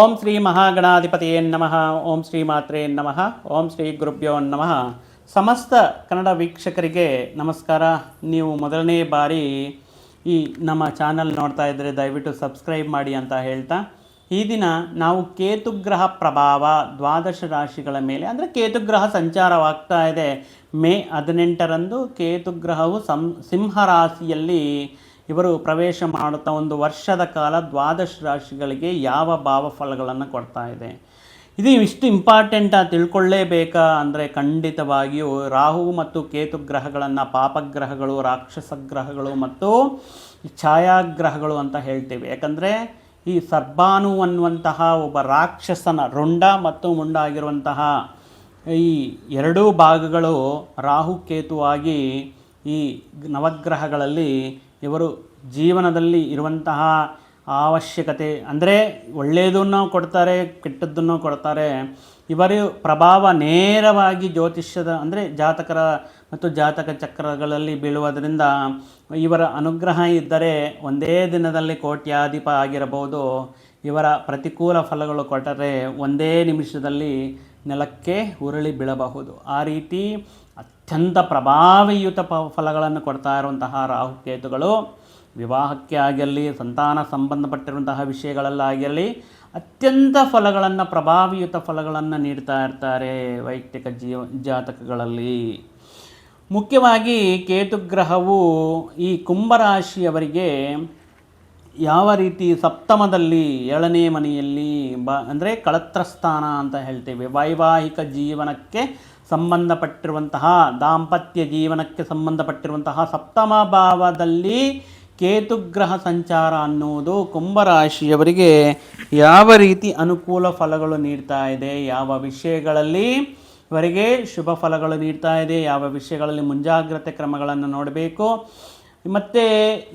ಓಂ ಶ್ರೀ ಮಹಾಗಣಾಧಿಪತಿಯೇ ನಮಃ, ಓಂ ಶ್ರೀ ಮಾತ್ರೇ ನಮಃ, ಓಂ ಶ್ರೀ ಗುರುಭ್ಯೋ ನಮಃ. ಸಮಸ್ತ ಕನ್ನಡ ವೀಕ್ಷಕರಿಗೆ ನಮಸ್ಕಾರ. ನೀವು ಮೊದಲನೇ ಬಾರಿ ಈ ನಮ್ಮ ಚಾನಲ್ ನೋಡ್ತಾ ಇದ್ದರೆ ದಯವಿಟ್ಟು ಸಬ್ಸ್ಕ್ರೈಬ್ ಮಾಡಿ ಅಂತ ಹೇಳ್ತಾ. ಈ ದಿನ ನಾವು ಕೇತುಗ್ರಹ ಪ್ರಭಾವ ದ್ವಾದಶ ರಾಶಿಗಳ ಮೇಲೆ, ಅಂದರೆ ಕೇತುಗ್ರಹ ಸಂಚಾರವಾಗ್ತಾ ಇದೆ. ಮೇ ಹದಿನೆಂಟರಂದು ಕೇತುಗ್ರಹವು ಸಂ ಸಿಂಹ ರಾಶಿಯಲ್ಲಿ ಇವರು ಪ್ರವೇಶ ಮಾಡುತ್ತಾ ಒಂದು ವರ್ಷದ ಕಾಲ ದ್ವಾದಶ ರಾಶಿಗಳಿಗೆ ಯಾವ ಭಾವ ಫಲಗಳನ್ನು ಕೊಡ್ತಾ ಇದೆ. ಇದು ಇಷ್ಟು ಇಂಪಾರ್ಟೆಂಟಾಗಿ ತಿಳ್ಕೊಳ್ಳೇಬೇಕಾ ಅಂದರೆ ಖಂಡಿತವಾಗಿಯೂ ರಾಹು ಮತ್ತು ಕೇತು ಗ್ರಹಗಳನ್ನು ಪಾಪಗ್ರಹಗಳು, ರಾಕ್ಷಸ ಗ್ರಹಗಳು ಮತ್ತು ಛಾಯಾಗ್ರಹಗಳು ಅಂತ ಹೇಳ್ತೇವೆ. ಯಾಕಂದರೆ ಈ ಸರ್ಬಾನು ಅನ್ನುವಂತಹ ಒಬ್ಬ ರಾಕ್ಷಸನ ರುಂಡ ಮತ್ತು ಮುಂಡ ಆಗಿರುವಂತಹ ಈ ಎರಡೂ ಭಾಗಗಳು ರಾಹು ಕೇತುವಾಗಿ ಈ ನವಗ್ರಹಗಳಲ್ಲಿ ಇವರು ಜೀವನದಲ್ಲಿ ಇರುವಂತಹ ಅವಶ್ಯಕತೆ, ಅಂದರೆ ಒಳ್ಳೆಯದನ್ನು ಕೊಡ್ತಾರೆ, ಕೆಟ್ಟದ್ದನ್ನು ಕೊಡ್ತಾರೆ. ಇವರು ಪ್ರಭಾವ ನೇರವಾಗಿ ಜ್ಯೋತಿಷ್ಯದ, ಅಂದರೆ ಜಾತಕರ ಮತ್ತು ಜಾತಕ ಚಕ್ರಗಳಲ್ಲಿ ಬೀಳುವುದರಿಂದ ಇವರ ಅನುಗ್ರಹ ಇದ್ದರೆ ಒಂದೇ ದಿನದಲ್ಲಿ ಕೋಟ್ಯಾಧಿಪ ಆಗಿರಬಹುದು. ಇವರ ಪ್ರತಿಕೂಲ ಫಲಗಳು ಕೊಟ್ಟರೆ ಒಂದೇ ನಿಮಿಷದಲ್ಲಿ ನೆಲಕ್ಕೆ ಉರುಳಿ ಬೀಳಬಹುದು. ಆ ರೀತಿ ಅತ್ಯಂತ ಪ್ರಭಾವಿಯುತ ಪ ಫಲಗಳನ್ನು ಕೊಡ್ತಾ ಇರುವಂತಹ ರಾಹುಕೇತುಗಳು ವಿವಾಹಕ್ಕೆ ಆಗಿರಲಿ, ಸಂತಾನ ಸಂಬಂಧಪಟ್ಟಿರುವಂತಹ ವಿಷಯಗಳಲ್ಲಾಗಿರಲಿ ಅತ್ಯಂತ ಫಲಗಳನ್ನು, ಪ್ರಭಾವಿಯುತ ಫಲಗಳನ್ನು ನೀಡ್ತಾ ಇರ್ತಾರೆ ವೈಯಕ್ತಿಕ ಜೀವ, ಜಾತಕಗಳಲ್ಲಿ. ಮುಖ್ಯವಾಗಿ ಕೇತುಗ್ರಹವು ಈ ಕುಂಭರಾಶಿಯವರಿಗೆ ಯಾವ ರೀತಿ ಸಪ್ತಮದಲ್ಲಿ ಏಳನೇ ಮನೆಯಲ್ಲಿ ಬ ಅಂದರೆ ಕಳತ್ರಸ್ಥಾನ ಅಂತ ಹೇಳ್ತೇವೆ. ವೈವಾಹಿಕ ಜೀವನಕ್ಕೆ ಸಂಬಂಧಪಟ್ಟಿರುವಂತಹ, ದಾಂಪತ್ಯ ಜೀವನಕ್ಕೆ ಸಂಬಂಧಪಟ್ಟಿರುವಂತಹ ಸಪ್ತಮ ಭಾವದಲ್ಲಿ ಕೇತುಗ್ರಹ ಸಂಚಾರ ಅನ್ನುವುದು ಕುಂಭರಾಶಿಯವರಿಗೆ ಯಾವ ರೀತಿ ಅನುಕೂಲ ಫಲಗಳು ನೀಡ್ತಾ ಇದೆ, ಯಾವ ವಿಷಯಗಳಲ್ಲಿ ಇವರಿಗೆ ಶುಭ ಫಲಗಳು ನೀಡ್ತಾ ಇದೆ, ಯಾವ ವಿಷಯಗಳಲ್ಲಿ ಮುಂಜಾಗ್ರತೆ ಕ್ರಮಗಳನ್ನು ನೋಡಬೇಕು ಮತ್ತು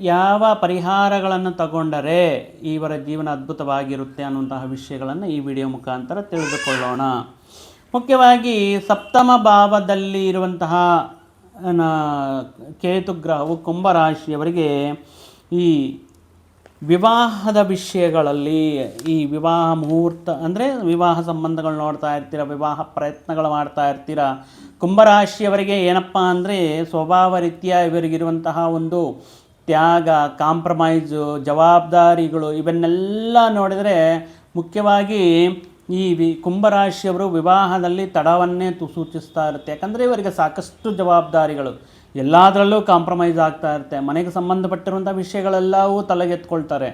ಯಾವ ಪರಿಹಾರಗಳನ್ನು ತಗೊಂಡರೆ ಇವರ ಜೀವನ ಅದ್ಭುತವಾಗಿರುತ್ತೆ ಅನ್ನುವಂತಹ ವಿಷಯಗಳನ್ನು ಈ ವಿಡಿಯೋ ಮುಖಾಂತರ ತಿಳಿದುಕೊಳ್ಳೋಣ. ಮುಖ್ಯವಾಗಿ ಸಪ್ತಮ ಭಾವದಲ್ಲಿ ಇರುವಂತಹ ಕೇತುಗ್ರಹವು ಕುಂಭರಾಶಿಯವರಿಗೆ ಈ ವಿವಾಹದ ವಿಷಯಗಳಲ್ಲಿ ಈ ವಿವಾಹ ಮುಹೂರ್ತ, ಅಂದರೆ ವಿವಾಹ ಸಂಬಂಧಗಳು ನೋಡ್ತಾ ಇರ್ತೀರ, ವಿವಾಹ ಪ್ರಯತ್ನಗಳು ಮಾಡ್ತಾ ಇರ್ತೀರ ಕುಂಭರಾಶಿಯವರಿಗೆ ಏನಪ್ಪ ಅಂದರೆ ಸ್ವಭಾವ ರೀತಿಯ ಇವರಿಗಿರುವಂತಹ ಒಂದು ತ್ಯಾಗ ಕಾಂಪ್ರಮೈಸು ಜವಾಬ್ದಾರಿಗಳು ಇವನ್ನೆಲ್ಲ ನೋಡಿದರೆ ಮುಖ್ಯವಾಗಿ ಈ ವಿ ಕುಂಭರಾಶಿಯವರು ವಿವಾಹದಲ್ಲಿ ತಡವನ್ನೇ ತು ಸೂಚಿಸ್ತಾ ಇರುತ್ತೆ. ಯಾಕಂದರೆ ಇವರಿಗೆ ಸಾಕಷ್ಟು ಜವಾಬ್ದಾರಿಗಳು. ಎಲ್ಲದರಲ್ಲೂ ಕಾಂಪ್ರಮೈಸ್ ಆಗ್ತಾ ಇರುತ್ತೆ. ಮನೆಗೆ ಸಂಬಂಧಪಟ್ಟಿರುವಂಥ ವಿಷಯಗಳೆಲ್ಲವೂ ತಲೆಗೆತ್ಕೊಳ್ತಾರೆ.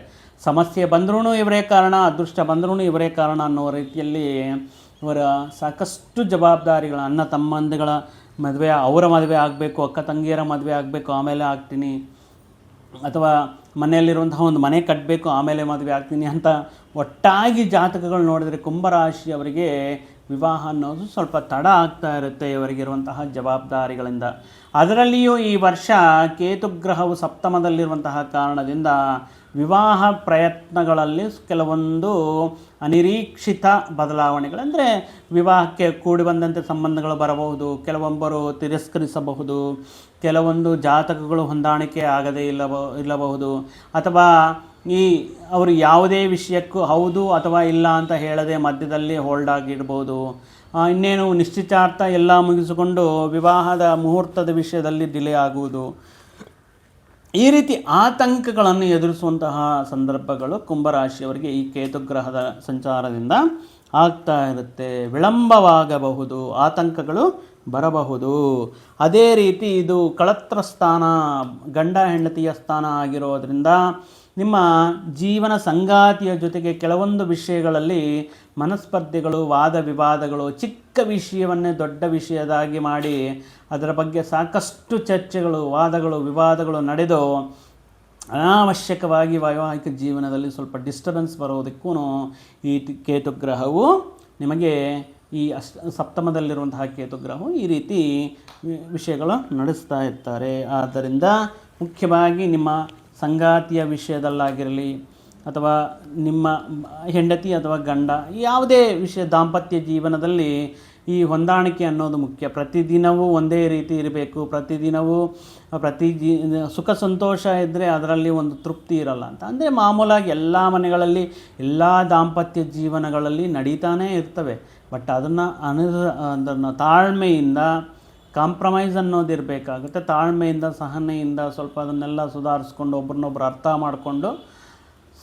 ಸಮಸ್ಯೆ ಬಂದ್ರೂ ಇವರೇ ಕಾರಣ, ಅದೃಷ್ಟ ಬಂದ್ರೂ ಇವರೇ ಕಾರಣ ಅನ್ನೋ ರೀತಿಯಲ್ಲಿ ಇವರ ಸಾಕಷ್ಟು ಜವಾಬ್ದಾರಿಗಳ, ಅಣ್ಣ ತಮ್ಮಂದಿಗಳ ಮದುವೆ, ಅವರ ಮದುವೆ ಆಗಬೇಕು, ಅಕ್ಕ ತಂಗಿಯರ ಮದುವೆ ಆಗಬೇಕು, ಆಮೇಲೆ ಆಗ್ತೀನಿ. ಅಥವಾ ಮನೆಯಲ್ಲಿರುವಂತಹ ಒಂದು ಮನೆ ಕಟ್ಟಬೇಕು ಆಮೇಲೆ ಮದುವೆ ಆಗ್ತೀನಿ ಅಂತ ಒಟ್ಟಾಗಿ ಜಾತಕಗಳು ನೋಡಿದರೆ ಕುಂಭರಾಶಿಯವರಿಗೆ ವಿವಾಹ ಅನ್ನೋದು ಸ್ವಲ್ಪ ತಡ ಆಗ್ತಾ ಇರುತ್ತೆ ಇವರಿಗಿರುವಂತಹ ಜವಾಬ್ದಾರಿಗಳಿಂದ. ಅದರಲ್ಲಿಯೂ ಈ ವರ್ಷ ಕೇತುಗ್ರಹವು ಸಪ್ತಮದಲ್ಲಿರುವಂತಹ ಕಾರಣದಿಂದ ವಿವಾಹ ಪ್ರಯತ್ನಗಳಲ್ಲಿ ಕೆಲವೊಂದು ಅನಿರೀಕ್ಷಿತ ಬದಲಾವಣೆಗಳಂದರೆ ವಿವಾಹಕ್ಕೆ ಕೂಡಿ ಬಂದಂತೆ ಸಂಬಂಧಗಳು ಬರಬಹುದು, ಕೆಲವೊಬ್ಬರು ತಿರಸ್ಕರಿಸಬಹುದು, ಕೆಲವೊಂದು ಜಾತಕಗಳು ಹೊಂದಾಣಿಕೆ ಆಗದೇ ಇಲ್ಲಬ ಇಲ್ಲಬಹುದು. ಅಥವಾ ಈ ಅವರು ಯಾವುದೇ ವಿಷಯಕ್ಕೂ ಹೌದು ಅಥವಾ ಇಲ್ಲ ಅಂತ ಹೇಳದೆ ಮಧ್ಯದಲ್ಲಿ ಹೋಲ್ಡ್ ಆಗಿಡ್ಬೋದು ಇನ್ನೇನು ನಿಶ್ಚಿತಾರ್ಥ ಎಲ್ಲ ಮುಗಿಸಿಕೊಂಡು ವಿವಾಹದ ಮುಹೂರ್ತದ ವಿಷಯದಲ್ಲಿ ಡಿಲೇ ಆಗುವುದು. ಈ ರೀತಿ ಆತಂಕಗಳನ್ನು ಎದುರಿಸುವಂತಹ ಸಂದರ್ಭಗಳು ಕುಂಭರಾಶಿಯವರಿಗೆ ಈ ಕೇತುಗ್ರಹದ ಸಂಚಾರದಿಂದ ಆಗ್ತಾ ಇರುತ್ತೆ. ವಿಳಂಬವಾಗಬಹುದು, ಆತಂಕಗಳು ಬರಬಹುದು. ಅದೇ ರೀತಿ ಇದು ಕಳತ್ರ ಸ್ಥಾನ, ಗಂಡ ಹೆಂಡತಿಯ ಸ್ಥಾನ ಆಗಿರೋದ್ರಿಂದ ನಿಮ್ಮ ಜೀವನ ಸಂಗಾತಿಯ ಜೊತೆಗೆ ಕೆಲವೊಂದು ವಿಷಯಗಳಲ್ಲಿ ಮನಸ್ಪರ್ಧೆಗಳು, ವಾದ ವಿವಾದಗಳು ಚಿಕ್ಕ ವಿಷಯವನ್ನೇ ದೊಡ್ಡ ವಿಷಯದಾಗಿ ಮಾಡಿ ಅದರ ಬಗ್ಗೆ ಸಾಕಷ್ಟು ಚರ್ಚೆಗಳು, ವಾದಗಳು, ವಿವಾದಗಳು ನಡೆದು ಅನಾವಶ್ಯಕವಾಗಿ ವೈವಾಹಿಕ ಜೀವನದಲ್ಲಿ ಸ್ವಲ್ಪ ಡಿಸ್ಟರ್ಬೆನ್ಸ್ ಬರೋದಕ್ಕೂ ಈ ಕೇತುಗ್ರಹವು ನಿಮಗೆ ಈ ಅಷ್ಟ ಸಪ್ತಮದಲ್ಲಿರುವಂತಹ ಕೇತುಗ್ರಹವು ಈ ರೀತಿ ವಿಷಯಗಳು ನಡೆಸ್ತಾ ಇರ್ತಾರೆ. ಆದ್ದರಿಂದ ಮುಖ್ಯವಾಗಿ ನಿಮ್ಮ ಸಂಗಾತಿಯ ವಿಷಯದಲ್ಲಾಗಿರಲಿ ಅಥವಾ ನಿಮ್ಮ ಹೆಂಡತಿ ಅಥವಾ ಗಂಡ ಯಾವುದೇ ವಿಷಯ, ದಾಂಪತ್ಯ ಜೀವನದಲ್ಲಿ ಈ ಹೊಂದಾಣಿಕೆ ಅನ್ನೋದು ಮುಖ್ಯ. ಪ್ರತಿದಿನವೂ ಒಂದೇ ರೀತಿ ಇರಬೇಕು. ಪ್ರತಿದಿನವೂ, ಪ್ರತಿ ಸುಖ ಸಂತೋಷ ಇದ್ದರೆ ಅದರಲ್ಲಿ ಒಂದು ತೃಪ್ತಿ ಇರಲ್ಲ ಅಂತ. ಅಂದರೆ ಮಾಮೂಲಾಗಿ ಎಲ್ಲ ಮನೆಗಳಲ್ಲಿ ಎಲ್ಲ ದಾಂಪತ್ಯ ಜೀವನಗಳಲ್ಲಿ ನಡೀತಾನೇ ಇರ್ತವೆ. ಬಟ್ ಅದನ್ನು ಅನು ಅದನ್ನು ತಾಳ್ಮೆಯಿಂದ, ಕಾಂಪ್ರಮೈಸ್ ಅನ್ನೋದು ಇರಬೇಕಾಗುತ್ತೆ. ತಾಳ್ಮೆಯಿಂದ, ಸಹನೆಯಿಂದ ಸ್ವಲ್ಪ ಅದನ್ನೆಲ್ಲ ಸುಧಾರಿಸ್ಕೊಂಡು ಒಬ್ರನ್ನೊಬ್ರು ಅರ್ಥ ಮಾಡಿಕೊಂಡು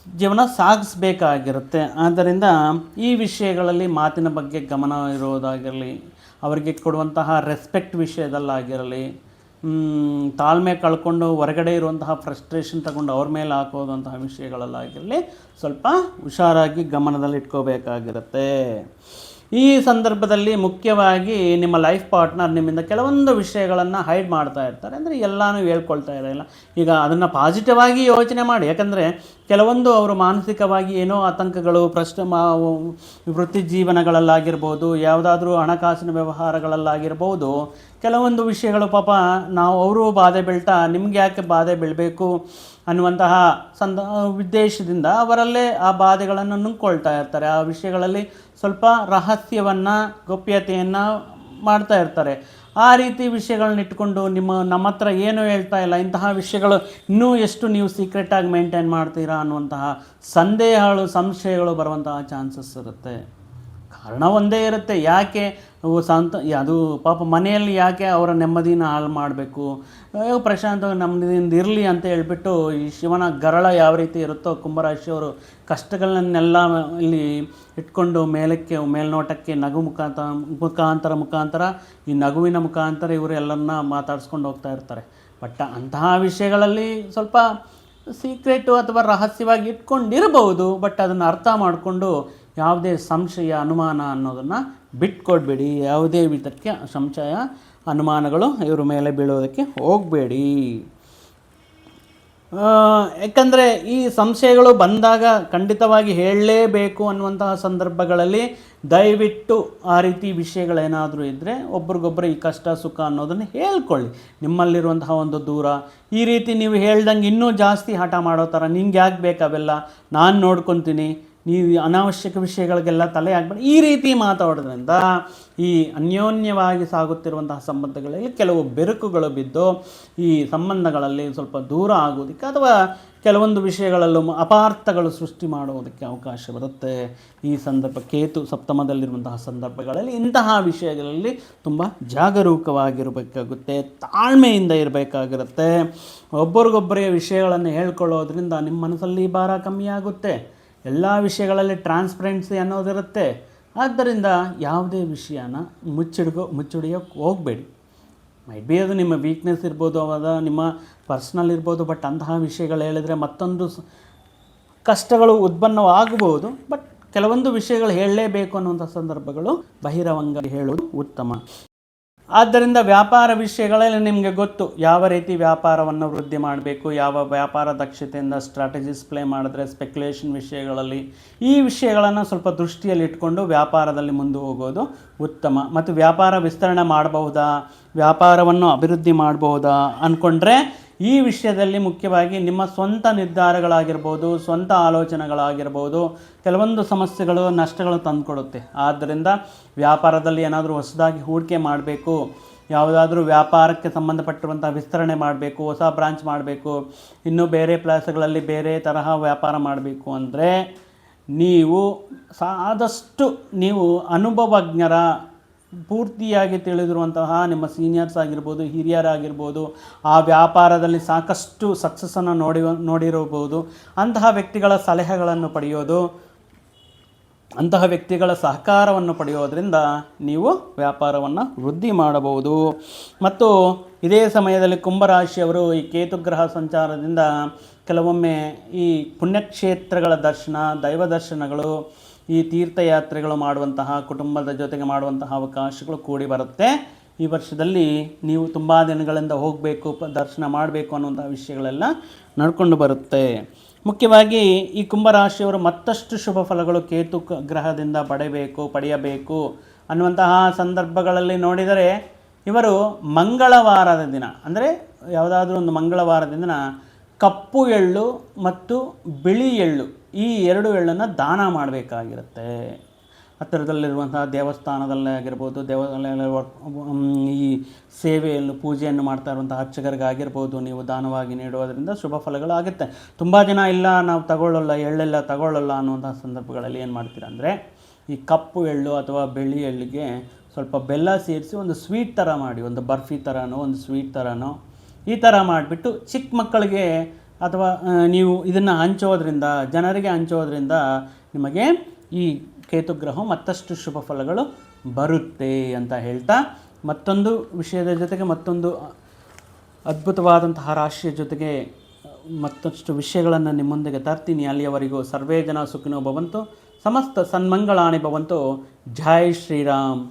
ಜೀವನ ಸಾಗಿಸ್ಬೇಕಾಗಿರುತ್ತೆ. ಆದ್ದರಿಂದ ಈ ವಿಷಯಗಳಲ್ಲಿ ಮಾತಿನ ಬಗ್ಗೆ ಗಮನ ಇರೋದಾಗಿರಲಿ, ಅವರಿಗೆ ಕೊಡುವಂತಹ ರೆಸ್ಪೆಕ್ಟ್ ವಿಷಯದಲ್ಲಾಗಿರಲಿ ತಾಳ್ಮೆ ಕಳ್ಕೊಂಡು ಹೊರಗಡೆ ಇರುವಂತಹ ಫ್ರಸ್ಟ್ರೇಷನ್ ತಗೊಂಡು ಅವ್ರ ಮೇಲೆ ಹಾಕೋದಂತಹ ವಿಷಯಗಳಲ್ಲಾಗಿರಲಿ ಸ್ವಲ್ಪ ಹುಷಾರಾಗಿ ಗಮನದಲ್ಲಿಟ್ಕೋಬೇಕಾಗಿರುತ್ತೆ. ಈ ಸಂದರ್ಭದಲ್ಲಿ ಮುಖ್ಯವಾಗಿ ನಿಮ್ಮ ಲೈಫ್ ಪಾರ್ಟ್ನರ್ ನಿಮ್ಮಿಂದ ಕೆಲವೊಂದು ವಿಷಯಗಳನ್ನು ಹೈಡ್ ಮಾಡ್ತಾ ಇರ್ತಾರೆ. ಅಂದರೆ ಎಲ್ಲನೂ ಹೇಳ್ಕೊಳ್ತಾ ಇರೋಲ್ಲ. ಈಗ ಅದನ್ನು ಪಾಸಿಟಿವ್ ಆಗಿ ಯೋಚನೆ ಮಾಡಿ. ಯಾಕಂದರೆ ಕೆಲವೊಂದು ಅವರು ಮಾನಸಿಕವಾಗಿ ಏನೋ ಆತಂಕಗಳು, ಪ್ರಶ್ನೆ ವೃತ್ತಿ ಜೀವನಗಳಲ್ಲಾಗಿರ್ಬೋದು ಯಾವುದಾದ್ರೂ ಹಣಕಾಸಿನ ವ್ಯವಹಾರಗಳಲ್ಲಾಗಿರ್ಬೋದು, ಕೆಲವೊಂದು ವಿಷಯಗಳು ಪಾಪ ನಾವು ಅವರು ಬಾಧೆ ಬೀಳ್ತಾ ನಿಮ್ಗೆ ಯಾಕೆ ಬಾಧೆ ಬೀಳಬೇಕು? ಅನ್ನುವಂತಹ ಸಂದ ಉದ್ದೇಶದಿಂದ ಅವರಲ್ಲೇ ಆ ಬಾಧೆಗಳನ್ನು ನುಂಗ್ಕೊಳ್ತಾ ಇರ್ತಾರೆ. ಆ ವಿಷಯಗಳಲ್ಲಿ ಸ್ವಲ್ಪ ರಹಸ್ಯವನ್ನು, ಗೌಪ್ಯತೆಯನ್ನು ಮಾಡ್ತಾ ಇರ್ತಾರೆ. ಆ ರೀತಿ ವಿಷಯಗಳನ್ನ ಇಟ್ಕೊಂಡು ನಿಮ್ಮ, ನಮ್ಮ ಹತ್ರ ಏನೂ ಹೇಳ್ತಾ ಇಲ್ಲ, ಇಂತಹ ವಿಷಯಗಳು ಇನ್ನೂ ಎಷ್ಟು ನೀವು ಸೀಕ್ರೆಟಾಗಿ ಮೇಂಟೈನ್ ಮಾಡ್ತೀರಾ ಅನ್ನುವಂತಹ ಸಂದೇಹಗಳು, ಸಂಶಯಗಳು ಬರುವಂತಹ ಚಾನ್ಸಸ್ ಇರುತ್ತೆ. ಕಾರಣ ಒಂದೇ ಇರುತ್ತೆ. ಯಾಕೆ ಸಂತ, ಅದು ಪಾಪ ಮನೆಯಲ್ಲಿ ಯಾಕೆ ಅವರ ನೆಮ್ಮದಿನ ಹಾಳು ಮಾಡಬೇಕು? ಅಯ್ಯೋ, ಪ್ರಶಾಂತ ನೆಮ್ಮದಿಯಿಂದ ಇರಲಿ ಅಂತ ಹೇಳ್ಬಿಟ್ಟು ಈ ಶಿವನ ಗರಳ ಯಾವ ರೀತಿ ಇರುತ್ತೋ ಕುಂಭರಾಶಿಯವರು ಕಷ್ಟಗಳನ್ನೆಲ್ಲ ಇಲ್ಲಿ ಇಟ್ಕೊಂಡು ಮೇಲಕ್ಕೆ, ಮೇಲ್ನೋಟಕ್ಕೆ ನಗು ಮುಖಾಂತರ ಮುಖಾಂತರ ಮುಖಾಂತರ, ಈ ನಗುವಿನ ಮುಖಾಂತರ ಇವರು ಎಲ್ಲರನ್ನ ಮಾತಾಡ್ಸ್ಕೊಂಡು ಹೋಗ್ತಾ ಇರ್ತಾರೆ. ಬಟ್ ಅಂತಹ ವಿಷಯಗಳಲ್ಲಿ ಸ್ವಲ್ಪ ಸೀಕ್ರೆಟು ಅಥವಾ ರಹಸ್ಯವಾಗಿ ಇಟ್ಕೊಂಡಿರಬಹುದು, ಬಟ್ ಅದನ್ನು ಅರ್ಥ ಮಾಡಿಕೊಂಡು ಯಾವುದೇ ಸಂಶಯ, ಅನುಮಾನ ಅನ್ನೋದನ್ನು ಬಿಟ್ಕೊಡ್ಬೇಡಿ. ಯಾವುದೇ ವಿಧಕ್ಕೆ ಸಂಶಯ, ಅನುಮಾನಗಳು ಇವ್ರ ಮೇಲೆ ಬೀಳೋದಕ್ಕೆ ಹೋಗಬೇಡಿ. ಯಾಕಂದರೆ ಈ ಸಂಶಯಗಳು ಬಂದಾಗ ಖಂಡಿತವಾಗಿ ಹೇಳಲೇಬೇಕು ಅನ್ನುವಂತಹ ಸಂದರ್ಭಗಳಲ್ಲಿ ದಯವಿಟ್ಟು ಆ ರೀತಿ ವಿಷಯಗಳೇನಾದರೂ ಇದ್ದರೆ ಒಬ್ರಿಗೊಬ್ಬರು ಈ ಕಷ್ಟ, ಸುಖ ಅನ್ನೋದನ್ನು ಹೇಳ್ಕೊಳ್ಳಿ. ನಿಮ್ಮಲ್ಲಿರುವಂತಹ ಒಂದು ದೂರ, ಈ ರೀತಿ ನೀವು ಹೇಳ್ದಂಗೆ ಇನ್ನೂ ಜಾಸ್ತಿ ಹಠ ಮಾಡೋ ಥರ ನಿಂಗೆ ಯಾಕೆ ಬೇಕು ಅವೆಲ್ಲ? ನಾನು ನೋಡ್ಕೊತೀನಿ ನೀವು ಅನಾವಶ್ಯಕ ವಿಷಯಗಳಿಗೆಲ್ಲ ತಲೆ ಹಾಕ್ಬೇಡಿ. ಈ ರೀತಿ ಮಾತಾಡೋದ್ರಿಂದ ಈ ಅನ್ಯೋನ್ಯವಾಗಿ ಸಾಗುತ್ತಿರುವಂತಹ ಸಂಬಂಧಗಳಲ್ಲಿ ಕೆಲವು ಬೆರುಕುಗಳು ಬಿದ್ದು ಈ ಸಂಬಂಧಗಳಲ್ಲಿ ಸ್ವಲ್ಪ ದೂರ ಆಗೋದಕ್ಕೆ ಅಥವಾ ಕೆಲವೊಂದು ವಿಷಯಗಳಲ್ಲೂ ಅಪಾರ್ಥಗಳು ಸೃಷ್ಟಿ ಮಾಡುವುದಕ್ಕೆ ಅವಕಾಶ ಬರುತ್ತೆ. ಈ ಸಂದರ್ಭ ಕೇತು ಸಪ್ತಮದಲ್ಲಿರುವಂತಹ ಸಂದರ್ಭಗಳಲ್ಲಿ ಇಂತಹ ವಿಷಯಗಳಲ್ಲಿ ತುಂಬ ಜಾಗರೂಕವಾಗಿರಬೇಕಾಗುತ್ತೆ. ತಾಳ್ಮೆಯಿಂದ ಇರಬೇಕಾಗಿರುತ್ತೆ. ಒಬ್ಬರಿಗೊಬ್ಬರಿಗೆ ವಿಷಯಗಳನ್ನು ಹೇಳ್ಕೊಳ್ಳೋದ್ರಿಂದ ನಿಮ್ಮ ಮನಸ್ಸಲ್ಲಿ ಭಾರ ಕಮ್ಮಿ ಆಗುತ್ತೆ ಎಲ್ಲ ವಿಷಯಗಳಲ್ಲಿ ಟ್ರಾನ್ಸ್ಪರೆನ್ಸಿ ಅನ್ನೋದಿರುತ್ತೆ. ಆದ್ದರಿಂದ ಯಾವುದೇ ವಿಷಯನ ಮುಚ್ಚಿಡ್ಕೋ ಮುಚ್ಚಿಡಿಯೋಕ್ಕೆ ಹೋಗಬೇಡಿ. ಮೈಟ್ ಬಿ ಅದು ನಿಮ್ಮ ವೀಕ್ನೆಸ್ ಇರ್ಬೋದು, ಅವಾಗ ನಿಮ್ಮ ಪರ್ಸ್ನಲ್ ಇರ್ಬೋದು ಬಟ್ ಅಂತಹ ವಿಷಯಗಳು ಹೇಳಿದರೆ ಮತ್ತೊಂದು ಕಷ್ಟಗಳು ಉತ್ಪನ್ನವಾಗಬಹುದು ಬಟ್ ಕೆಲವೊಂದು ವಿಷಯಗಳು ಹೇಳಲೇಬೇಕು ಅನ್ನುವಂಥ ಸಂದರ್ಭಗಳು ಬಹಿರಂಗ ಹೇಳುವುದು ಉತ್ತಮ. ಆದ್ದರಿಂದ ವ್ಯಾಪಾರ ವಿಷಯಗಳಲ್ಲಿ ನಿಮಗೆ ಗೊತ್ತು ಯಾವ ರೀತಿ ವ್ಯಾಪಾರವನ್ನು ವೃದ್ಧಿ ಮಾಡಬೇಕು, ಯಾವ ವ್ಯಾಪಾರ ದಕ್ಷತೆಯಿಂದ ಸ್ಟ್ರಾಟಜಿಸ್ ಪ್ಲೇ ಮಾಡಿದ್ರೆ ಸ್ಪೆಕ್ಯುಲೇಷನ್ ವಿಷಯಗಳಲ್ಲಿ ಈ ವಿಷಯಗಳನ್ನು ಸ್ವಲ್ಪ ದೃಷ್ಟಿಯಲ್ಲಿ ಇಟ್ಕೊಂಡು ವ್ಯಾಪಾರದಲ್ಲಿ ಮುಂದೆ ಹೋಗೋದು ಉತ್ತಮ. ಮತ್ತು ವ್ಯಾಪಾರ ವಿಸ್ತರಣೆ ಮಾಡಬಹುದಾ, ವ್ಯಾಪಾರವನ್ನು ಅಭಿವೃದ್ಧಿ ಮಾಡಬಹುದಾ ಅಂದ್ಕೊಂಡ್ರೆ ಈ ವಿಷಯದಲ್ಲಿ ಮುಖ್ಯವಾಗಿ ನಿಮ್ಮ ಸ್ವಂತ ನಿರ್ಧಾರಗಳಾಗಿರ್ಬೋದು, ಸ್ವಂತ ಆಲೋಚನೆಗಳಾಗಿರ್ಬೋದು, ಕೆಲವೊಂದು ಸಮಸ್ಯೆಗಳು, ನಷ್ಟಗಳು ತಂದುಕೊಡುತ್ತೆ. ಆದ್ದರಿಂದ ವ್ಯಾಪಾರದಲ್ಲಿ ಏನಾದರೂ ಹೊಸದಾಗಿ ಹೂಡಿಕೆ ಮಾಡಬೇಕು, ಯಾವುದಾದ್ರೂ ವ್ಯಾಪಾರಕ್ಕೆ ಸಂಬಂಧಪಟ್ಟಿರುವಂಥ ವಿಸ್ತರಣೆ ಮಾಡಬೇಕು, ಹೊಸ ಬ್ರಾಂಚ್ ಮಾಡಬೇಕು, ಇನ್ನೂ ಬೇರೆ ಪ್ಲೇಸ್ಗಳಲ್ಲಿ ಬೇರೆ ತರಹ ವ್ಯಾಪಾರ ಮಾಡಬೇಕು ಅಂದರೆ ನೀವು ಸಾದಷ್ಟು ನೀವು ಅನುಭವಜ್ಞರ ಪೂರ್ತಿಯಾಗಿ ತಿಳಿದಿರುವಂತಹ ನಿಮ್ಮ ಸೀನಿಯರ್ಸ್ ಆಗಿರ್ಬೋದು, ಹಿರಿಯರಾಗಿರ್ಬೋದು, ಆ ವ್ಯಾಪಾರದಲ್ಲಿ ಸಾಕಷ್ಟು ಸಕ್ಸಸ್ಸನ್ನು ನೋಡಿ, ನೋಡಿರಬಹುದು. ಅಂತಹ ವ್ಯಕ್ತಿಗಳ ಸಲಹೆಗಳನ್ನು ಪಡೆಯೋದು, ಅಂತಹ ವ್ಯಕ್ತಿಗಳ ಸಹಕಾರವನ್ನು ಪಡೆಯೋದರಿಂದ ನೀವು ವ್ಯಾಪಾರವನ್ನು ವೃದ್ಧಿ ಮಾಡಬಹುದು. ಮತ್ತು ಇದೇ ಸಮಯದಲ್ಲಿ ಕುಂಭರಾಶಿಯವರು ಈ ಕೇತುಗ್ರಹ ಸಂಚಾರದಿಂದ ಕೆಲವೊಮ್ಮೆ ಈ ಪುಣ್ಯಕ್ಷೇತ್ರಗಳ ದರ್ಶನ, ದೈವ ದರ್ಶನಗಳು ಈ ತೀರ್ಥಯಾತ್ರೆಗಳು ಮಾಡುವಂತಹ, ಕುಟುಂಬದ ಜೊತೆಗೆ ಮಾಡುವಂತಹ ಅವಕಾಶಗಳು ಕೂಡಿ ಬರುತ್ತೆ. ಈ ವರ್ಷದಲ್ಲಿ ನೀವು ತುಂಬ ದಿನಗಳಿಂದ ಹೋಗಬೇಕು ದರ್ಶನ ಮಾಡಬೇಕು ಅನ್ನುವಂಥ ವಿಷಯಗಳೆಲ್ಲ ನಡ್ಕೊಂಡು ಬರುತ್ತೆ. ಮುಖ್ಯವಾಗಿ ಈ ಕುಂಭರಾಶಿಯವರು ಮತ್ತಷ್ಟು ಶುಭ ಫಲಗಳು ಕೇತು ಗ್ರಹದಿಂದ ಪಡೆಯಬೇಕು ಪಡೆಯಬೇಕು ಅನ್ನುವಂತಹ ಸಂದರ್ಭಗಳಲ್ಲಿ ನೋಡಿದರೆ, ಇವರು ಮಂಗಳವಾರದ ದಿನ, ಅಂದರೆ ಯಾವುದಾದ್ರೂ ಒಂದು ಮಂಗಳವಾರದ ದಿನ ಕಪ್ಪು ಎಳ್ಳು ಮತ್ತು ಬಿಳಿ ಎಳ್ಳು ಈ ಎರಡು ಎಳ್ಳನ್ನು ದಾನ ಮಾಡಬೇಕಾಗಿರುತ್ತೆ. ಹತ್ತಿರದಲ್ಲಿರುವಂತಹ ದೇವಸ್ಥಾನದಲ್ಲೇ ಆಗಿರ್ಬೋದು ದೇವಾಲಯ ಈ ಸೇವೆಯನ್ನು, ಪೂಜೆಯನ್ನು ಮಾಡ್ತಾ ಇರುವಂಥ ಅರ್ಚಕರಿಗಾಗಿರ್ಬೋದು ನೀವು ದಾನವಾಗಿ ನೀಡುವುದರಿಂದ ಶುಭ ಫಲಗಳಾಗುತ್ತೆ. ತುಂಬ ದಿನ ಇಲ್ಲ, ನಾವು ತಗೊಳ್ಳಲ್ಲ, ಎಳ್ಳೆಲ್ಲ ತಗೊಳ್ಳಲ್ಲ ಅನ್ನುವಂಥ ಸಂದರ್ಭಗಳಲ್ಲಿ ಏನು ಮಾಡ್ತೀರ ಅಂದರೆ, ಈ ಕಪ್ಪು ಎಳ್ಳು ಅಥವಾ ಬೆಳ್ಳಿ ಎಳ್ಳಿಗೆ ಸ್ವಲ್ಪ ಬೆಲ್ಲ ಸೇರಿಸಿ ಒಂದು ಸ್ವೀಟ್ ಥರ ಮಾಡಿ, ಒಂದು ಬರ್ಫಿ ಥರನೋ ಒಂದು ಸ್ವೀಟ್ ಥರನೋ ಈ ಥರ ಮಾಡಿಬಿಟ್ಟು ಚಿಕ್ಕ ಮಕ್ಕಳಿಗೆ ಅಥವಾ ನೀವು ಇದನ್ನು ಹಂಚೋದ್ರಿಂದ, ಜನರಿಗೆ ಹಂಚೋದ್ರಿಂದ ನಿಮಗೆ ಈ ಕೇತುಗ್ರಹ ಮತ್ತಷ್ಟು ಶುಭ ಫಲಗಳು ಬರುತ್ತೆ ಅಂತ ಹೇಳ್ತಾ, ಮತ್ತೊಂದು ವಿಷಯದ ಜೊತೆಗೆ ಮತ್ತೊಂದು ಅದ್ಭುತವಾದಂತಹ ರಾಶಿಯ ಜೊತೆಗೆ, ಮತ್ತಷ್ಟು ವಿಷಯಗಳನ್ನು ನಿಮ್ಮ ಮುಂದೆಗೆ ತರ್ತೀನಿ. ಅಲ್ಲಿಯವರೆಗೂ ಸರ್ವೇ ಜನ ಸುಖಿನೋ ಭವಂತು, ಸಮಸ್ತ ಸನ್ಮಂಗಳಾಣಿ ಭವಂತು, ಜೈ ಶ್ರೀರಾಮ್.